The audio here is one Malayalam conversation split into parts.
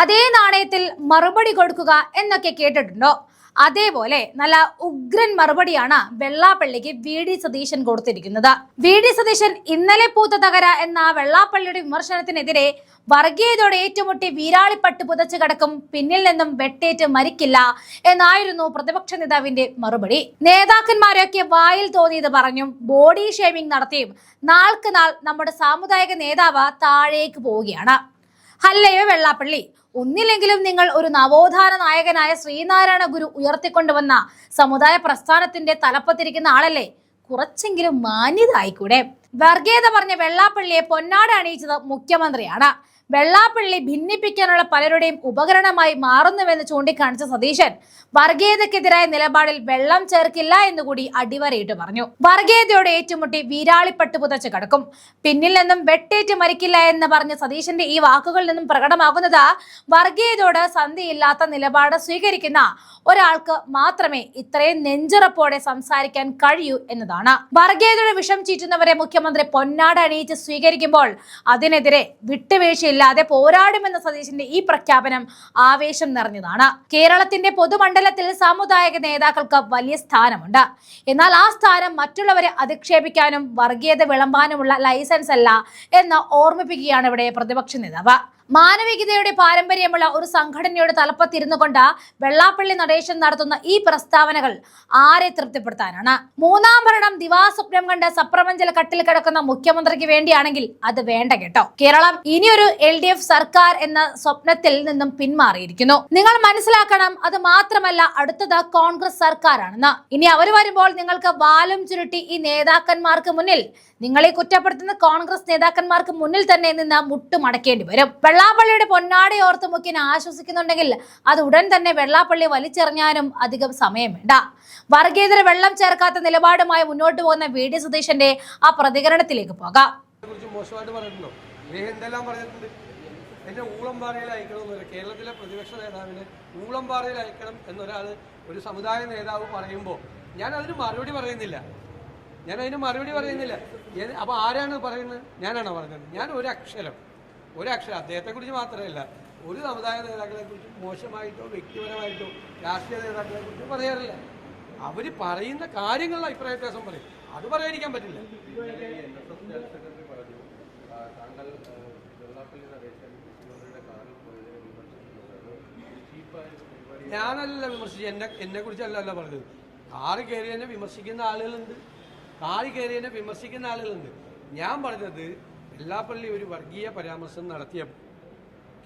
അതേ നാണയത്തിൽ മറുപടി കൊടുക്കുക എന്നൊക്കെ കേട്ടിട്ടുണ്ടോ? അതേപോലെ നല്ല ഉഗ്രൻ മറുപടിയാണ് വെള്ളാപ്പള്ളിക്ക് വി. ഡി. സതീശൻ കൊടുത്തിരിക്കുന്നത്. വി. ഡി. സതീശൻ ഇന്നലെ പൂത്ത തകര എന്ന വെള്ളാപ്പള്ളിയുടെ വിമർശനത്തിനെതിരെ വർഗീയതയോടെ ഏറ്റുമുട്ടി വീരാളിപ്പട്ട് പുതച്ചു കിടക്കും പിന്നിൽ നിന്നും വെട്ടേറ്റ് മരിക്കില്ല എന്നായിരുന്നു പ്രതിപക്ഷ നേതാവിന്റെ മറുപടി. നേതാക്കന്മാരൊക്കെ വായിൽ തോന്നിയത് പറഞ്ഞും ബോഡി ഷേമിംഗ് നടത്തിയും നാൾക്ക് നാൾ നമ്മുടെ സാമുദായിക നേതാവ് താഴേക്ക് പോവുകയാണ്. ഹല്ലയോ വെള്ളാപ്പള്ളി? ഒന്നില്ലെങ്കിലും നിങ്ങൾ ഒരു നവോത്ഥാന നായകനായ ശ്രീനാരായണ ഗുരു ഉയർത്തിക്കൊണ്ടുവന്ന സമുദായ പ്രസ്ഥാനത്തിന്റെ തലപ്പത്തിരിക്കുന്ന ആളല്ലേ? കുറച്ചെങ്കിലും മാന്യത ആയിക്കൂടെ വർഗീയത പറഞ്ഞ വെള്ളാപ്പള്ളിയെ പൊന്നാട അണിയിച്ചത് മുഖ്യമന്ത്രിയാണ്. വെള്ളാപ്പള്ളി ഭിന്നിപ്പിക്കാനുള്ള പലരുടെയും ഉപകരണമായി മാറുന്നുവെന്ന് ചൂണ്ടിക്കാണിച്ച സതീശൻ വർഗീയതക്കെതിരായ നിലപാടിൽ വെള്ളം ചേർക്കില്ല എന്നുകൂടി അടിവരയിട്ട് പറഞ്ഞു. വർഗീയതയോട് ഏറ്റുമുട്ടി വീരാളിപ്പട്ട് പുതച്ച് കിടക്കും. പിന്നിൽ നിന്നും വെട്ടേറ്റ് മരിക്കില്ല എന്ന് പറഞ്ഞ സതീശന്റെ ഈ വാക്കുകളിൽ നിന്നും പ്രകടമാകുന്നത് വർഗീയതയോട് സന്ധിയില്ലാത്ത നിലപാട് സ്വീകരിക്കുന്ന ഒരാൾക്ക് മാത്രമേ ഇത്രയും നെഞ്ചുറപ്പോടെ സംസാരിക്കാൻ കഴിയൂ എന്നതാണ്. വർഗീയതയുടെ വിഷം ചീറ്റുന്നവരെ മുഖ്യമന്ത്രി പൊന്നാട് അണിയിച്ച് സ്വീകരിക്കുമ്പോൾ അതിനെതിരെ വിട്ടുവീഴ്ചയില്ലാതെ പോരാടുമെന്ന സതീശന്റെ ഈ പ്രഖ്യാപനം ആവേശം നിറഞ്ഞതാണ്. കേരളത്തിന്റെ പൊതുമണ്ഡലത്തിൽ സാമുദായിക നേതാക്കൾക്ക് വലിയ സ്ഥാനമുണ്ട്. എന്നാൽ ആ സ്ഥാനം മറ്റുള്ളവരെ അധിക്ഷേപിക്കാനും വർഗീയത വിളമ്പാനുമുള്ള ലൈസൻസ് അല്ല എന്ന് ഓർമ്മിപ്പിക്കുകയാണ് ഇവിടെ പ്രതിപക്ഷ നേതാവ്. മാനവികതയുടെ പാരമ്പര്യമുള്ള ഒരു സംഘടനയുടെ തലപ്പത്തിരുന്നു കൊണ്ട് വെള്ളാപ്പള്ളി നടേശൻ നടത്തുന്ന ഈ പ്രസ്താവനകൾ ആരെ തൃപ്തിപ്പെടുത്താനാണ്? മൂന്നാം ഭരണം ദിവാസ്വപ്നം കണ്ട് സപ്രമഞ്ചൽ കട്ടിൽ കിടക്കുന്ന മുഖ്യമന്ത്രിക്ക് വേണ്ടിയാണെങ്കിൽ അത് വേണ്ട കേട്ടോ. കേരളം ഇനിയൊരു എൽ ഡി എഫ് സർക്കാർ എന്ന സ്വപ്നത്തിൽ നിന്നും പിന്മാറിയിരിക്കുന്നു. നിങ്ങൾ മനസ്സിലാക്കണം അത് മാത്രമല്ല അടുത്തത് കോൺഗ്രസ് സർക്കാരാണെന്ന്. ഇനി അവർ വരുമ്പോൾ നിങ്ങൾക്ക് വാലും ചുരുട്ടി ഈ നേതാക്കന്മാർക്ക് മുന്നിൽ നിങ്ങളെ കുറ്റപ്പെടുത്തുന്ന കോൺഗ്രസ് നേതാക്കന്മാർക്ക് മുന്നിൽ തന്നെ നിന്ന് മുട്ടുമടക്കേണ്ടി വരും. വെള്ളാപ്പള്ളിയുടെ പൊന്നാടി ഓർത്ത് മുഖ്യൻ ആശ്വസിക്കുന്നുണ്ടെങ്കിൽ അത് ഉടൻ തന്നെ വെള്ളാപ്പള്ളി വലിച്ചെറിഞ്ഞാനും അധികം സമയം വേണ്ട. വർഗീയതര വെള്ളം ചേർക്കാത്ത നിലപാടുമായി മുന്നോട്ട് പോകുന്ന വി. ഡി. സതീശന്റെ ആ പ്രതികരണത്തിലേക്ക് പോകാം. എന്നെ ഊളംപാറയിൽ അയക്കണമെന്നില്ല കേരളത്തിലെ പ്രതിപക്ഷ നേതാവിനെ ഊളംപാറയിൽ അയക്കണം എന്നൊരാൾ ഒരു സമുദായ നേതാവ് പറയുമ്പോൾ ഞാൻ അതിന് മറുപടി പറയുന്നില്ല. ഞാൻ അതിന് മറുപടി പറയുന്നില്ല. അപ്പോൾ ആരാണ് പറയുന്നത്? ഞാനാണോ പറഞ്ഞത്? ഞാൻ ഒരു അക്ഷരം. ഒരു അക്ഷരം അദ്ദേഹത്തെക്കുറിച്ച് മാത്രമല്ല ഒരു സമുദായ നേതാക്കളെ കുറിച്ച് മോശമായിട്ടോ വ്യക്തിപരമായിട്ടോ രാഷ്ട്രീയ നേതാക്കളെ കുറിച്ച് പറയാറില്ല. അവർ പറയുന്ന കാര്യങ്ങളിൽ അഭിപ്രായ വ്യത്യാസം പറയും. അത് പറയാതിരിക്കാൻ പറ്റില്ല. ഞാനല്ല വിമർശിച്ചു എന്നെ എന്നെ കുറിച്ചല്ലല്ല പറഞ്ഞത്. കാറ് കയറിയതിനെ വിമർശിക്കുന്ന ആളുകളുണ്ട്. കാറ് കയറിയതിനെ വിമർശിക്കുന്ന ആളുകളുണ്ട്. ഞാൻ പറഞ്ഞത് വെള്ളാപ്പള്ളി ഒരു വർഗീയ പരാമർശം നടത്തിയപ്പോൾ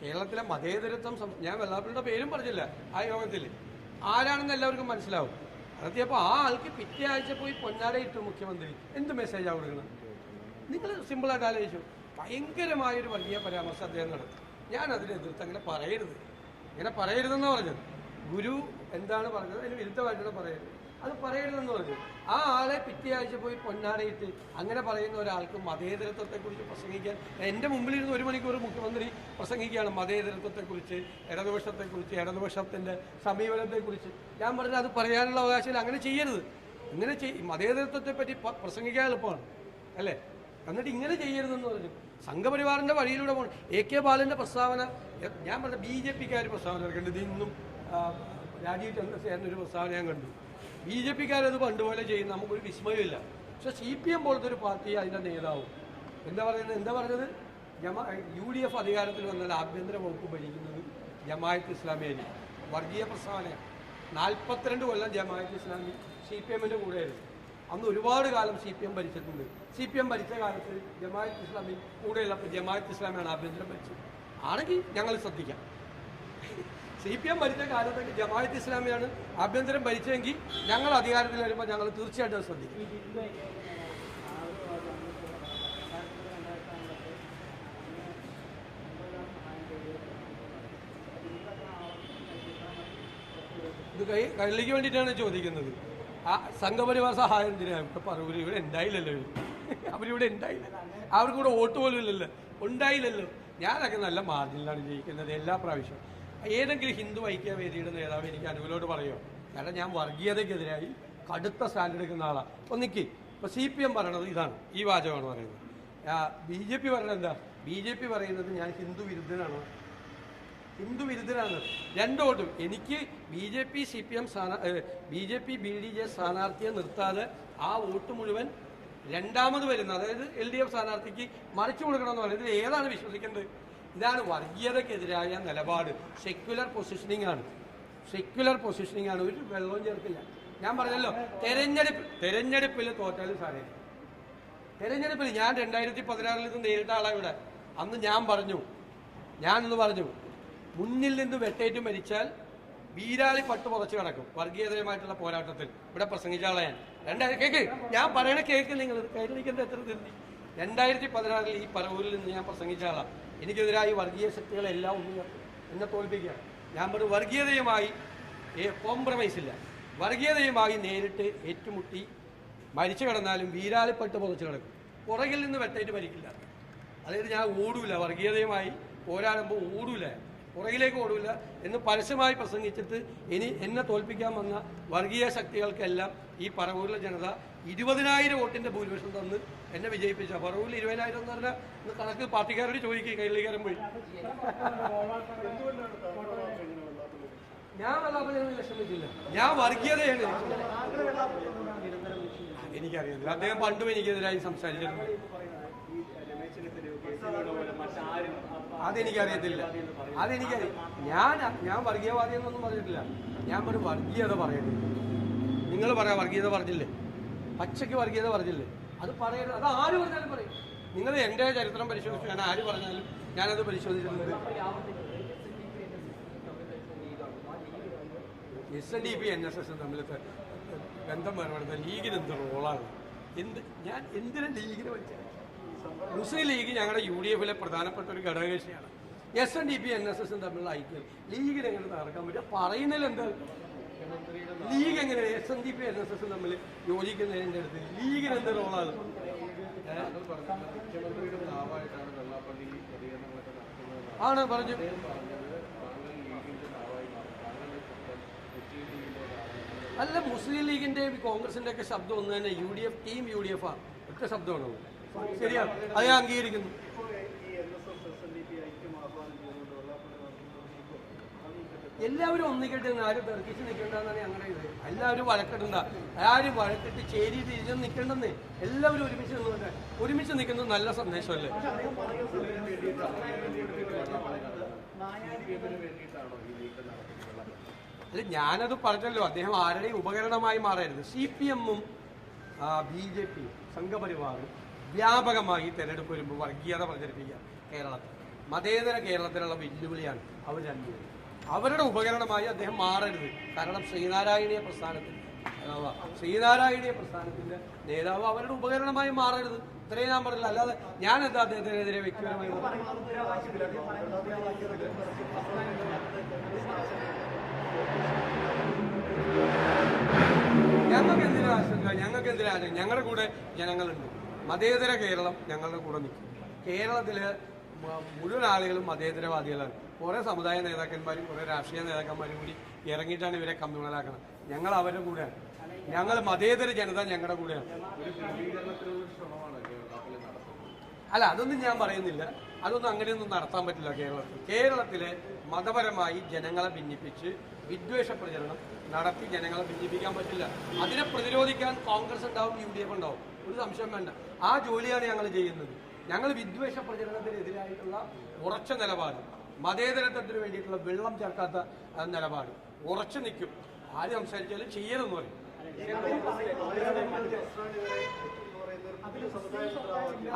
കേരളത്തിലെ മതേതരത്വം ഞാൻ വെള്ളാപ്പള്ളിയുടെ പേരും പറഞ്ഞില്ല ആ യോഗത്തിൽ. ആരാണെന്ന് എല്ലാവർക്കും മനസ്സിലാവും. നടത്തിയപ്പോൾ ആ ആൾക്ക് പിറ്റേ ആഴ്ച പോയി പൊന്നാടയിട്ടു മുഖ്യമന്ത്രി. എന്ത് മെസ്സേജാണ് കൊടുക്കുന്നത് നിങ്ങൾ സിമ്പിളായിട്ട് ആലോചിച്ചു. ഭയങ്കരമായൊരു വർഗീയ പരാമർശം അദ്ദേഹം നടത്തി. ഞാൻ അതിനെതിർത്ത് അങ്ങനെ പറയരുത്. ഇങ്ങനെ പറയരുതെന്നാണ് പറഞ്ഞത്. ഗുരു എന്താണ് പറഞ്ഞത്? അതിന് വിരുദ്ധമായിട്ടാണ് പറയരുത് അത് പറയരുതെന്ന് പറഞ്ഞു. ആ ആളെ പിറ്റേ ആഴ്ച പോയി പൊന്നാടയിട്ട് അങ്ങനെ പറയുന്ന ഒരാൾക്ക് മതേതരത്വത്തെക്കുറിച്ച് പ്രസംഗിക്കാൻ എന്റെ മുമ്പിലിരുന്ന് ഒരു മണിക്കൂർ മുഖ്യമന്ത്രി പ്രസംഗിക്കുകയാണ് മതേതരത്വത്തെക്കുറിച്ച് ഇടതുപക്ഷത്തെക്കുറിച്ച് ഇടതുപക്ഷത്തിന്റെ സമീപനത്തെക്കുറിച്ച്. ഞാൻ പറഞ്ഞത് അത് പറയാനുള്ള അവകാശമില്ല അങ്ങനെ ചെയ്യരുത്. ഇങ്ങനെ ചെയ് മതേതരത്വത്തെ പറ്റി പ- പ്രസംഗിക്കാൻ എളുപ്പമാണ് അല്ലേ? എന്നിട്ട് ഇങ്ങനെ ചെയ്യരുതെന്ന് പറഞ്ഞു. സംഘപരിവാറിന്റെ വഴിയിലൂടെ പോകണം എ കെ ബാലന്റെ പ്രസ്താവന ഞാൻ പറഞ്ഞ ബി ജെ പിക്കാർ പ്രസ്താവന ഇറക്കേണ്ടത് ഇന്നും രാജീവ് ചന്ദ്രസേനൊരു പ്രസ്താവന ഞാൻ കണ്ടു. ബി ജെ പിക്കാരത് പണ്ടുപോലെ ചെയ്യുന്ന നമുക്കൊരു വിസ്മയമില്ല പക്ഷെ സി പി എം പോലത്തെ ഒരു പാർട്ടി അതിന്റെ നേതാവും. എന്താ പറയുന്നത്? എന്താ പറഞ്ഞത്? ജമാ യു ഡി എഫ് അധികാരത്തിൽ വന്നാൽ ആഭ്യന്തര വകുപ്പ് ഭരിക്കുന്നത് ജമായത്ത് ഇസ്ലാമിയാണ്. വർഗീയ പ്രസ്ഥാന. നാൽപ്പത്തിരണ്ട് കൊല്ലം ജമായത്ത് ഇസ്ലാമി സി പി എമ്മിന്റെ കൂടെയായിരുന്നു. അന്ന് ഒരുപാട് കാലം സി പി എം ഭരിച്ചിട്ടുണ്ട്. സി പി എം ഭരിച്ച കാലത്ത് ജമായത്ത് ഇസ്ലാമി കൂടെയുള്ളപ്പോൾ ജമായത്ത് ഇസ്ലാമിയാണ് ആഭ്യന്തരം ഭരിച്ചത്. ആണെങ്കിൽ ഞങ്ങൾ ശ്രദ്ധിക്കാം. സി പി എം ഭരിച്ച കാലത്തൊക്കെ ജമാഅത്ത് ഇസ്ലാമിയാണ് ആഭ്യന്തരം ഭരിച്ചെങ്കിൽ ഞങ്ങൾ അധികാരത്തിൽ വരുമ്പോൾ ഞങ്ങൾ തീർച്ചയായിട്ടും ശ്രദ്ധിക്കും. ഇത് കൈ കള്ളിക്ക് വേണ്ടിയിട്ടാണ് ചോദിക്കുന്നത്. ആ സംഘപരിവാർ സഹായം എന്തിനാ? ഇപ്പൊ പറവൂര് ഇവിടെ ഉണ്ടായില്ലല്ലോ. അവരിവിടെ ഉണ്ടായില്ല. അവർക്കിവിടെ വോട്ട് പോലും ഇല്ലല്ലോ. ഉണ്ടായില്ലല്ലോ. ഞാനൊക്കെ നല്ല മാർജിനിലാണ് ജയിക്കുന്നത് എല്ലാ പ്രാവശ്യവും. ഏതെങ്കിലും ഹിന്ദു ഐക്യവേദിയുടെ നേതാവ് എനിക്ക് അനുകൂലോട് പറയുമോ കാരണം ഞാൻ വർഗീയതയ്ക്കെതിരായി കടുത്ത സ്റ്റാൻഡ് എടുക്കുന്ന ആളാണ് അപ്പോൾ നിൽക്കി സി പി എം പറയണത് ഇതാണ് ഈ വാചകമാണ് പറയുന്നത്. ബി ജെ പി പറയുന്നത് എന്താ? ബി ജെ പി പറയുന്നത് ഞാൻ ഹിന്ദു വിരുദ്ധനാണ്. ഹിന്ദു വിരുദ്ധനാണ്. രണ്ടോട്ടും എനിക്ക് B J P C P M സ്ഥാനാ B J P B D J സ്ഥാനാർത്ഥിയെ നിർത്താതെ ആ വോട്ട് മുഴുവൻ രണ്ടാമത് വരുന്ന അതായത് എൽ ഡി എഫ് സ്ഥാനാർത്ഥിക്ക് മറിച്ചു കൊടുക്കണമെന്ന് പറയുന്നത് ഏതാണ് വിശ്വസിക്കേണ്ടത്? ഇതാണ് വർഗീയതക്കെതിരായ നിലപാട്. സെക്യുലർ പൊസിഷനിങ് ആണ്. സെക്യുലർ പൊസിഷനിങ് ആണ്. ഒരു വെള്ളവും ചേർക്കില്ല. ഞാൻ പറഞ്ഞല്ലോ തെരഞ്ഞെടുപ്പ് തെരഞ്ഞെടുപ്പിൽ തോറ്റാലും സാരമില്ല. തെരഞ്ഞെടുപ്പിൽ ഞാൻ രണ്ടായിരത്തി പതിനാറിൽ നിന്ന് നേരിട്ട ആളാണ് ഇവിടെ. അന്ന് ഞാൻ പറഞ്ഞു ഞാൻ ഞാനൊന്ന് പറഞ്ഞു മുന്നിൽ നിന്ന് വെട്ടേറ്റ് മരിച്ചാൽ വീരാളി പട്ട് പുറച്ചു കിടക്കും. വർഗീയതയുമായിട്ടുള്ള പോരാട്ടത്തിൽ. ഇവിടെ പ്രസംഗിച്ച ആളാ ഞാൻ. രണ്ടായിരം കേക്ക് ഞാൻ പറയണ കേക്ക് നിങ്ങൾ കയ്യിലിരിക്കുന്നത് എത്ര തീർത്തി രണ്ടായിരത്തി പതിനാറിൽ ഈ പറവൂരിൽ നിന്ന് ഞാൻ പ്രസംഗിച്ച ആളാണ് എനിക്കെതിരായി വർഗീയ ശക്തികളെല്ലാം ഒന്ന് എന്നെ തോൽപ്പിക്കുക ഞാൻ പറഞ്ഞു വർഗീയതയുമായി കോംപ്രമൈസ് ഇല്ല. വർഗീയതയുമായി നേരിട്ട് ഏറ്റുമുട്ടി മരിച്ചു കിടന്നാലും വീരാളിപ്പെട്ട് പുറച്ചു കിടക്കും. പുറകിൽ നിന്ന് വെട്ടേറ്റ് മരിക്കില്ല. അതായത് ഞാൻ ഓടൂല. വർഗീയതയുമായി പോരാടുമ്പോൾ ഓടൂല. പുറകിലേക്ക് ഓടില്ല എന്ന് പരസ്യമായി പ്രസംഗിച്ചിട്ട് ഇനി എന്നെ തോൽപ്പിക്കാൻ വന്ന വർഗീയ ശക്തികൾക്കെല്ലാം ഈ പറവൂരിലെ ജനത ഇരുപതിനായിരം വോട്ടിന്റെ ഭൂരിപക്ഷം തന്ന് എന്നെ വിജയിപ്പിച്ച. പറവൂരിൽ ഇരുപതിനായിരം എന്ന് പറഞ്ഞാൽ ഇന്ന് കണക്ക് പാർട്ടിക്കാരോട് ചോദിക്കുക കൈലിക്കാരൻ പോയി. ഞാൻ വിഷമിച്ചില്ല ഞാൻ വർഗീയതയാണ്. എനിക്കറിയില്ല അദ്ദേഹം പണ്ടും എനിക്കെതിരായി സംസാരിച്ചിട്ടുണ്ട്. അതെനിക്കറിയത്തില്ല. അതെനിക്കറിയാം ഞാൻ ഞാൻ വർഗീയവാദി എന്നൊന്നും പറഞ്ഞിട്ടില്ല. ഞാൻ ഒരു വർഗീയത പറയുന്നത് നിങ്ങൾ പറയാ വർഗീയത പറഞ്ഞില്ലേ? പച്ചയ്ക്ക് വർഗീയത പറഞ്ഞില്ലേ? അത് പറയരുത്. അത് ആര് പറഞ്ഞാലും പറയും. നിങ്ങൾ എന്റെ ചരിത്രം പരിശോധിച്ചു. ഞാൻ ആര് പറഞ്ഞാലും ഞാനത് പരിശോധിച്ചിട്ടുണ്ട്. S N D P N S S തമ്മിൽ ബന്ധം വേണമെന്ന് ലീഗിന് എന്ത് റോളാണ് എന്ത് ഞാൻ എന്തിനാ ലീഗിനെ പഠിച്ചത് മുസ്ലിം ലീഗ് ഞങ്ങളുടെ യു ഡി എഫിലെ പ്രധാനപ്പെട്ട ഒരു ഘടകകക്ഷിയാണ്. S N D P N S എസും തമ്മിലുള്ള ഐക്യം. ലീഗിന് എങ്ങനെ തകർക്കാൻ പറ്റും? പറയുന്നതിൽ എന്താ ലീഗ് എങ്ങനെ S N D P N S എസും തമ്മിൽ യോജിക്കുന്നതിന്റെ അടുത്ത് ലീഗിന് എന്ത് റോളാണ് ആണ് പറഞ്ഞു. അല്ല മുസ്ലിം ലീഗിന്റെയും കോൺഗ്രസിന്റെ ഒക്കെ ശബ്ദം ഒന്ന് തന്നെ U D F team U D F ആണ് ഒറ്റ ശബ്ദമാണോ? ശരിയാണ്. അത് ഞാൻ അംഗീകരിക്കുന്നു. എല്ലാവരും ഒന്നിക്കട്ടെ ആരും തെർക്കിച്ച് നിൽക്കേണ്ടെന്നാണ് അങ്ങനെ ഇത്. എല്ലാവരും വഴക്കിടണ്ട. ആരും വഴക്കിട്ട് ചേരി തിരിഞ്ഞ് നിൽക്കേണ്ടെന്ന്. എല്ലാവരും ഒരുമിച്ച് നിന്നുകൊണ്ട് ഒരുമിച്ച് നിൽക്കുന്നത് നല്ല സന്ദേശമല്ലേ? അല്ല ഞാനത് പറഞ്ഞല്ലോ. അദ്ദേഹം ആരുടെയും ഉപകരണമായി മാറരുത്. സി പി എമ്മും ബി ജെ പിയും സംഘപരിവാറും വ്യാപകമായി തെരഞ്ഞെടുപ്പ് വരുമ്പോൾ വർഗീയത പ്രചരിപ്പിക്കുക കേരളത്തിൽ. മതേതര കേരളത്തിലുള്ള വെല്ലുവിളിയാണ് അവർ രണ്ടുപേരും അവരുടെ ഉപകരണമായി അദ്ദേഹം മാറരുത്. കാരണം ശ്രീനാരായണീയ പ്രസ്ഥാനത്തിൽ ശ്രീനാരായണീയ പ്രസ്ഥാനത്തിന്റെ നേതാവ് അവരുടെ ഉപകരണമായി മാറരുത്. ഇത്രയും ഞാൻ പറഞ്ഞില്ല. അല്ലാതെ ഞാൻ എന്താ അദ്ദേഹത്തിനെതിരെ വ്യക്തിപരമായി ഞങ്ങൾക്ക് എന്തിനാ ആശങ്ക ഞങ്ങൾക്ക് എന്തിനാ ഞങ്ങളുടെ കൂടെ ജനങ്ങളുണ്ട്. മതേതര കേരളം ഞങ്ങളുടെ കൂടെ നിൽക്കും. കേരളത്തിലെ മുഴുവൻ ആളുകളും മതേതരവാദികളാണ്. കുറേ സമുദായ നേതാക്കന്മാരും കുറേ രാഷ്ട്രീയ നേതാക്കന്മാരും കൂടി ഇറങ്ങിയിട്ടാണ് ഇവരെ കമ്മ്യൂണലാക്കുന്നത് ഞങ്ങൾ അവരുടെ കൂടെയാണ്. ഞങ്ങൾ മതേതര ജനത ഞങ്ങളുടെ കൂടെയാണ്. അല്ല അതൊന്നും ഞാൻ പറയുന്നില്ല. അതൊന്നും അങ്ങനെയൊന്നും നടത്താൻ പറ്റില്ല കേരളത്തിൽ. കേരളത്തിലെ മതപരമായി ജനങ്ങളെ ഭിന്നിപ്പിച്ച് വിദ്വേഷ പ്രചരണം നടത്തി ജനങ്ങളെ ഭിന്നിപ്പിക്കാൻ പറ്റില്ല. അതിനെ പ്രതിരോധിക്കാൻ കോൺഗ്രസ് ഉണ്ടാവും യു ഡി എഫ് ഉണ്ടാവും. ഒരു സംശയം വേണ്ട. ആ ജോലിയാണ് ഞങ്ങൾ ചെയ്യുന്നത്. ഞങ്ങൾ വിദ്വേഷ പ്രചരണത്തിനെതിരായിട്ടുള്ള ഉറച്ച നിലപാട് മതേതരത്വത്തിന് വേണ്ടിയിട്ടുള്ള വെള്ളം ചേർക്കാത്ത നിലപാട്. ഉറച്ചു നിൽക്കും. ആര് സംസാരിച്ചാലും ചെയ്യരുതെന്ന് പറയും.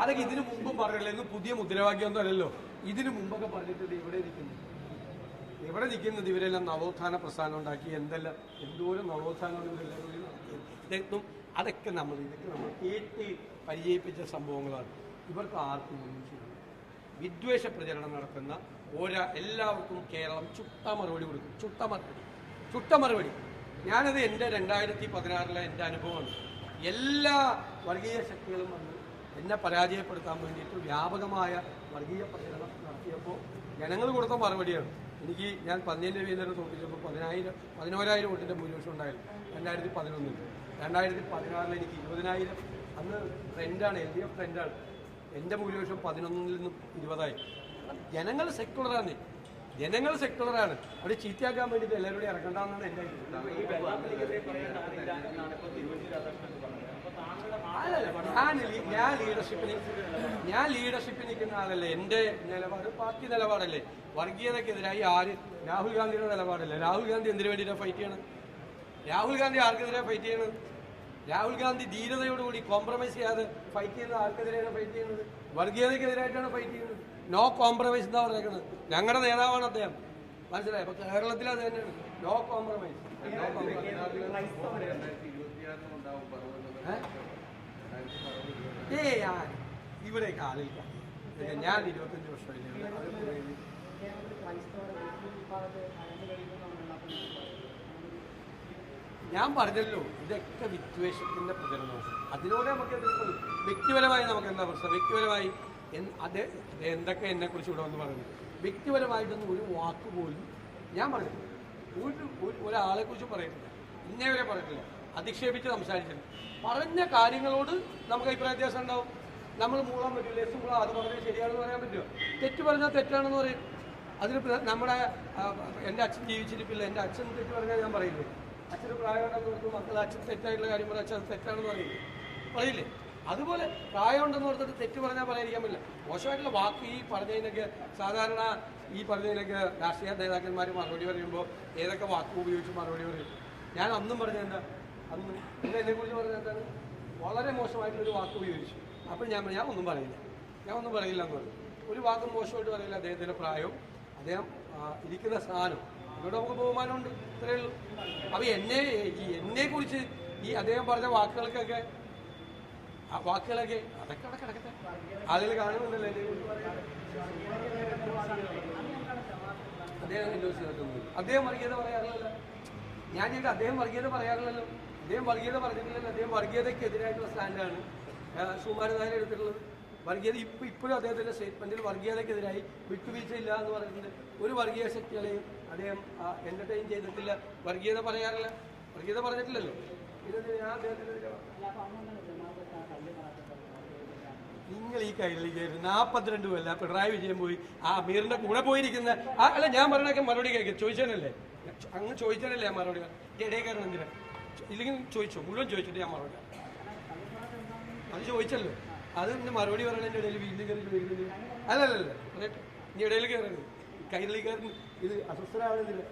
അതൊക്കെ ഇതിനു മുമ്പ് ഇന്ന് പുതിയ മുദ്രാവാക്യമൊന്നും അല്ലല്ലോ. ഇതിനു മുമ്പൊക്കെ പറഞ്ഞിട്ട് ഇവിടെ ഇരിക്കുന്നു. ഇവിടെ നിൽക്കുന്നത് ഇവരെല്ലാം നവോത്ഥാന പ്രസ്ഥാനം ഉണ്ടാക്കി എന്തെല്ലാം എന്തോരം നവോത്ഥാനം നടത്തിയത് അതൊക്കെ നമ്മൾ ഇതൊക്കെ നമ്മൾ കേട്ട് പരിചയിപ്പിച്ച സംഭവങ്ങളാണ്. ഇവർക്ക് ആർക്കും ഒന്നും ചെയ്യില്ല വിദ്വേഷ പ്രചരണം നടത്തുന്ന ഓരോ എല്ലാവർക്കും കേരളം ചുട്ട മറുപടി കൊടുക്കും. ചുട്ട മറുപടി. ചുട്ട മറുപടി. ഞാനത് എന്റെ രണ്ടായിരത്തി പതിനാറിലെ എന്റെ അനുഭവമാണ്. എല്ലാ വർഗീയ ശക്തികളും വന്ന് എന്നെ പരാജയപ്പെടുത്താൻ വേണ്ടിയിട്ട് വ്യാപകമായ വർഗീയ പ്രചരണം നടത്തിയപ്പോൾ ജനങ്ങൾ കൊടുത്ത മറുപടിയാണ്. എനിക്ക് ഞാൻ പതിനേഴ് വീതം തോൽപ്പിച്ചപ്പോൾ പതിനായിരം പതിനോരായിരം വോട്ടിന്റെ ഭൂരിപക്ഷം ഉണ്ടായിരുന്നു. രണ്ടായിരത്തി പതിനൊന്നിൽ രണ്ടായിരത്തി പതിനാറിൽ എനിക്ക് ഇരുപതിനായിരം അന്ന് ട്രെൻഡാണ് എൽ ഡി എഫ് ട്രെൻഡാണ് എന്റെ ഭൂരിപക്ഷം പതിനൊന്നിൽ നിന്നും ഇരുപതായി. ജനങ്ങൾ സെക്കുലറാണ് ജനങ്ങൾ സെക്യുലറാണ് അവിടെ ചീത്തയാക്കാൻ വേണ്ടിയിട്ട് എല്ലാവരും ഇറക്കണ്ടെന്നാണ് എന്റെ ഞാൻ ഞാൻ ലീഡർഷിപ്പിന് ഞാൻ ലീഡർഷിപ്പിൽ നിൽക്കുന്ന ആളല്ലേ. എന്റെ നിലപാട് പാർട്ടി നിലപാടല്ലേ. വർഗീയതക്കെതിരായി ആര്? രാഹുൽ ഗാന്ധിയുടെ നിലപാടല്ലേ. രാഹുൽ ഗാന്ധി എന്തിനു വേണ്ടിയിട്ടാണ് ഫൈറ്റ് ചെയ്യണം രാഹുൽ ഗാന്ധി ആർക്കെതിരെ ഫൈറ്റ് ചെയ്യണം രാഹുൽ ഗാന്ധി ധീരതയോടുകൂടി കോംപ്രമൈസ് ചെയ്യാതെ ഫൈറ്റ് ചെയ്യുന്ന ആർക്കെതിരെയാണ് ഫൈറ്റ് ചെയ്യുന്നത്? വർഗീയതയ്ക്കെതിരായിട്ടാണ് ഫൈറ്റ് ചെയ്യുന്നത്. നോ കോംപ്രമൈസ് എന്താ പറഞ്ഞേക്കുന്നത് ഞങ്ങളുടെ നേതാവാണ് അദ്ദേഹം. മനസ്സിലായി? അപ്പൊ കേരളത്തിൽ അത് തന്നെയാണ്. നോ കോംപ്രമൈസ് ഏ ഇവിടെ കാലിൽ ഞാൻ ഇരുപത്തഞ്ച് വർഷമില്ല ഞാൻ പറഞ്ഞല്ലോ ഇതൊക്കെ വിദ്വേഷത്തിന്റെ പ്രചരണമാണ്. അതിലൂടെ നമുക്ക് വ്യക്തിപരമായി നമുക്ക് എന്താ പ്രശ്നം? വ്യക്തിപരമായി അത് എന്തൊക്കെ എന്നെ കുറിച്ച് ഇവിടെ വന്ന് പറയുന്നത് വ്യക്തിപരമായിട്ടൊന്നും ഒരു വാക്ക് പോലും ഞാൻ പറഞ്ഞില്ല ഒരു ഒരു- ഒരാളെ കുറിച്ച് പറയുന്നില്ല ഇന്നേ വരെ പറഞ്ഞിട്ടില്ല. അധിക്ഷേപിച്ച് സംസാരിച്ചില്ല പറഞ്ഞ കാര്യങ്ങളോട് നമുക്ക് അഭിപ്രായ വ്യത്യാസം ഉണ്ടാവും. നമ്മൾ മൂളാൻ പറ്റില്ല എസ് മൂളാം അത് പറഞ്ഞാൽ ശരിയാണെന്ന് പറയാൻ പറ്റുമോ? തെറ്റ് പറഞ്ഞാൽ തെറ്റാണെന്ന് പറയും. അതിന് നമ്മുടെ എന്റെ അച്ഛൻ ജീവിച്ചിരിപ്പില്ല എന്റെ അച്ഛൻ തെറ്റ് പറഞ്ഞാൽ ഞാൻ പറയില്ലേ? അച്ഛന് പ്രായമുണ്ടെന്ന് ഓർത്ത് മക്കൾ അച്ഛൻ തെറ്റായിട്ടുള്ള കാര്യം പറഞ്ഞാൽ അച്ഛൻ തെറ്റാണെന്ന് പറയില്ലേ? പറയില്ലേ? അതുപോലെ പ്രായമുണ്ടെന്ന് ഓർത്തിട്ട് തെറ്റ് പറഞ്ഞാൽ പറയാതിരിക്കാൻ പറ്റില്ല. മോശമായിട്ടുള്ള വാക്ക് ഈ പറഞ്ഞതിനൊക്കെ സാധാരണ ഈ പറഞ്ഞതിനൊക്കെ രാഷ്ട്രീയ നേതാക്കന്മാർ മറുപടി പറയുമ്പോൾ ഏതൊക്കെ വാക്ക് ഉപയോഗിച്ച് മറുപടി പറയും? ഞാൻ അന്നും പറഞ്ഞത് എന്താ? അന്നും ഇന്ന് എന്നെക്കുറിച്ച് പറഞ്ഞത് എന്താണ്? വളരെ മോശമായിട്ടുള്ളൊരു വാക്ക് ഉപയോഗിച്ചു. അപ്പോൾ ഞാൻ ഞാൻ ഒന്നും പറയില്ല. ഞാൻ ഒന്നും പറയില്ല എന്ന് പറഞ്ഞു. ഒരു വാക്കും മോശമായിട്ട് പറയില്ല. അദ്ദേഹത്തിന്റെ പ്രായവും അദ്ദേഹം ഇരിക്കുന്ന സ്ഥാനം ഇവിടെ നമുക്ക് ബഹുമാനമുണ്ട്. ഇത്രയേ ഉള്ളൂ. അപ്പൊ എന്നെ എന്നെ കുറിച്ച് ഈ അദ്ദേഹം പറഞ്ഞ വാക്കുകൾക്കൊക്കെ ആ വാക്കുകളൊക്കെ അതൊക്കെ അവിടെ കിടക്കട്ടെ. ആളുകൾ കാണുന്നുണ്ടല്ലോ എന്നെ അദ്ദേഹം അദ്ദേഹം വർഗീയത പറയാറില്ലല്ലോ. ഞാൻ ചെയ്തിട്ട് അദ്ദേഹം വർഗീയത പറയാറില്ലല്ലോ. അദ്ദേഹം വർഗീയത പറഞ്ഞിട്ടില്ലല്ലോ. അദ്ദേഹം വർഗീയതയ്ക്കെതിരായിട്ടുള്ള സ്റ്റാൻഡാണ് സുമാരൻ നായർ എടുത്തിട്ടുള്ളത്. വർഗീയത ഇപ്പം ഇപ്പോഴും അദ്ദേഹത്തിന്റെ സ്റ്റേറ്റ്മെന്റിൽ വർഗീയതയ്ക്കെതിരായി വിട്ടുവീഴ്ചയില്ല എന്ന് പറഞ്ഞിട്ടുണ്ട്. ഒരു വർഗീയ ശക്തികളെയും അദ്ദേഹം എന്റർടൈൻ ചെയ്തിട്ടില്ല. വർഗീയത പറയാറില്ല. വർഗീയത പറഞ്ഞിട്ടില്ലല്ലോ. ഞാൻ അദ്ദേഹത്തിനെതിരെ നിങ്ങൾ ഈ കയ്യിലേക്ക് നാൽപ്പത്തിരണ്ട് വല്ല പിണറായി വിജയൻ പോയി ആ അമീറിന്റെ കൂടെ പോയിരിക്കുന്ന ആ അല്ല ഞാൻ പറഞ്ഞൊക്കെ മറുപടി കേൾക്കും. ചോദിച്ചാനല്ലേ അങ്ങ് ചോദിച്ചാനല്ലേ ഞാൻ മറുപടി ഇടയക്കാരൻ എന്തിനാ? ഇല്ലെങ്കിൽ ചോദിച്ചോ? മുഴുവൻ ചോദിച്ചിട്ട് ഞാൻ മറുപടി. അത് ചോദിച്ചല്ലോ. അത് പിന്നെ മറുപടി പറയുന്നതിന്റെ ഇടയിൽ വീട്ടിൽ കയറി ചോദിക്കുന്നത് അല്ലല്ലല്ല പറയട്ടെ. ഇനി ഇടയിൽ കയറരുത്. കയ്യിലേക്കാരൻ ഇത് അസ്വസ്ഥരാകുന്നില്ല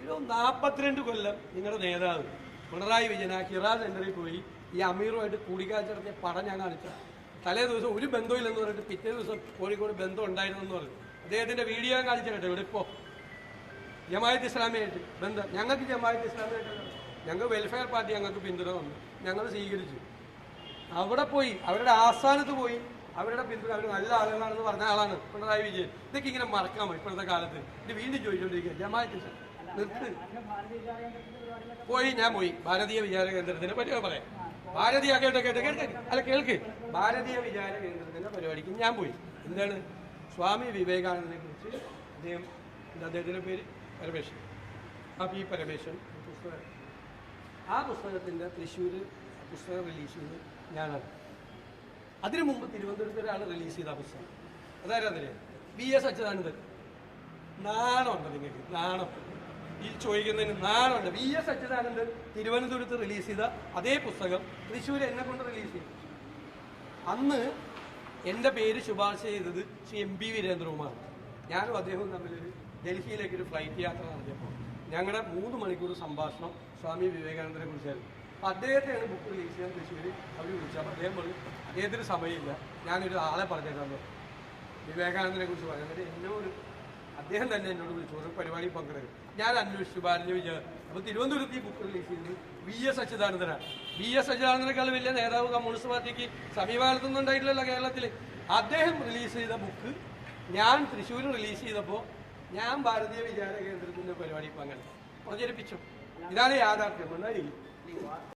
ഇത് നാൽപ്പത്തിരണ്ട് കൊല്ലം നിങ്ങളുടെ നേതാവ് പിണറായി വിജയൻ ആ ഹിറാ സെന്ററിൽ പോയി ഈ അമീറുമായിട്ട് കൂടിക്കാഴ്ച നടത്തിയ പടം ഞാൻ കാണിച്ചു തലേ ദിവസം ഒരു ബന്ധമില്ലെന്ന് പറഞ്ഞിട്ട് പിറ്റേ ദിവസം കോഴിക്കോട് ബന്ധം ഉണ്ടായിരുന്നു എന്ന് പറഞ്ഞു. അദ്ദേഹത്തിന്റെ വീഡിയോ ഞാൻ കാണിച്ചിട്ടെ ഇവിടെ ഇപ്പോൾ ജമായത്ത് ഇസ്ലാമിയായിട്ട് ബന്ധം. ഞങ്ങൾക്ക് ജമായത്ത് ഇസ്ലാമിയായിട്ട് ഞങ്ങൾ വെൽഫെയർ പാർട്ടി ഞങ്ങൾക്ക് പിന്തുണ വന്നു ഞങ്ങൾ സ്വീകരിച്ചു. അവിടെ പോയി അവരുടെ ആസ്ഥാനത്ത് പോയി അവരുടെ പിന്തുണ അവർ നല്ല ആളുകളാണെന്ന് പറഞ്ഞ ആളാണ് പിണറായി വിജയൻ. ഇതൊക്കെ ഇങ്ങനെ മറക്കാമോ ഇപ്പോഴത്തെ കാലത്ത്. ഇത് വീണ്ടും ചോദിച്ചുകൊണ്ടിരിക്കുക ജമായത്ത് ഇസ്ലാം. നിർത്ത്. പോയി ഞാൻ പോയി. ഭാരതീയ വിചാര കേന്ദ്രത്തിന്റെ പരിപാടി പറയാം. ഭാരതീയ കേട്ടോ കേട്ടോ കേൾക്ക് അല്ല കേൾക്ക്. ഭാരതീയ വിചാര കേന്ദ്രത്തിന്റെ പരിപാടിക്ക് ഞാൻ പോയി. എന്താണ്? സ്വാമി വിവേകാനന്ദനെ കുറിച്ച് അദ്ദേഹം അദ്ദേഹത്തിന്റെ പേര്? പരമേശ്വരൻ. ആ പി പരമേശ്വരൻ പുസ്തകം ആ പുസ്തകത്തിന്റെ തൃശ്ശൂർ പുസ്തകം റിലീസ് ചെയ്ത് ഞാനാണ്. അതിനു മുമ്പ് തിരുവനന്തപുരത്ത് ഒരാൾ റിലീസ് ചെയ്ത പുസ്തകം. അതാരതില്ലേ വി എസ് അച്യുതാനന്ദൻ നാണമുണ്ട് നിങ്ങൾക്ക് നാണം. ഈ ചോദിക്കുന്നതിന് നാണമുണ്ട്. വി എസ് അച്യുതാനന്ദൻ തിരുവനന്തപുരത്ത് റിലീസ് ചെയ്ത അതേ പുസ്തകം തൃശ്ശൂർ എന്നെ കൊണ്ട് റിലീസ് ചെയ്തു. അന്ന് എന്റെ പേര് ശുപാർശ ചെയ്തത് ശ്രീ എം പി വീരേന്ദ്രകുമാർ. ഞാനും അദ്ദേഹവും തമ്മിലൊരു ഡൽഹിയിലേക്ക് ഒരു ഫ്ലൈറ്റ് യാത്ര നടത്തിയപ്പോൾ ഞങ്ങളുടെ മൂന്ന് മണിക്കൂർ സംഭാഷണം സ്വാമി വിവേകാനന്ദനെ കുറിച്ചായിരുന്നു. അദ്ദേഹത്തെയാണ് ബുക്ക് റിലീസ് ചെയ്യാൻ തൃശ്ശൂർ അവർ വിളിച്ചത്. അപ്പോൾ അദ്ദേഹം പറഞ്ഞു അദ്ദേഹത്തിന് സമയമില്ല ഞാനൊരു ആളെ പറഞ്ഞിരുന്നു വിവേകാനന്ദനെ കുറിച്ച് പറഞ്ഞത് എന്നെ എന്നോട് അദ്ദേഹം തന്നെ എന്നോട് വിളിച്ചു. ഒരു പരിപാടി പങ്കെടുക്കും. ഞാൻ അന്വേഷിച്ചു പറഞ്ഞു വിജയ അപ്പോൾ തിരുവനന്തപുരത്ത് ഈ ബുക്ക് റിലീസ് ചെയ്തത് വി എസ് അച്യുതാനന്ദനാണ് വി എസ് അച്യുതാനന്ദനേക്കാൾ വലിയ നേതാവ് കമ്മ്യൂണിസ്റ്റ് പാർട്ടിക്ക് സമീപകാലത്തൊന്നും ഉണ്ടായിട്ടില്ലല്ലോ കേരളത്തിൽ. അദ്ദേഹം റിലീസ് ചെയ്ത ബുക്ക് ഞാൻ തൃശ്ശൂർ റിലീസ് ചെയ്തപ്പോൾ ഞാൻ ഭാരതീയ വിചാര കേന്ദ്രത്തിന്റെ പരിപാടി പങ്കെടുത്തു. പ്രചരിപ്പിച്ചു ഇതാണ് യാഥാർത്ഥ്യം. എന്നായിരിക്കും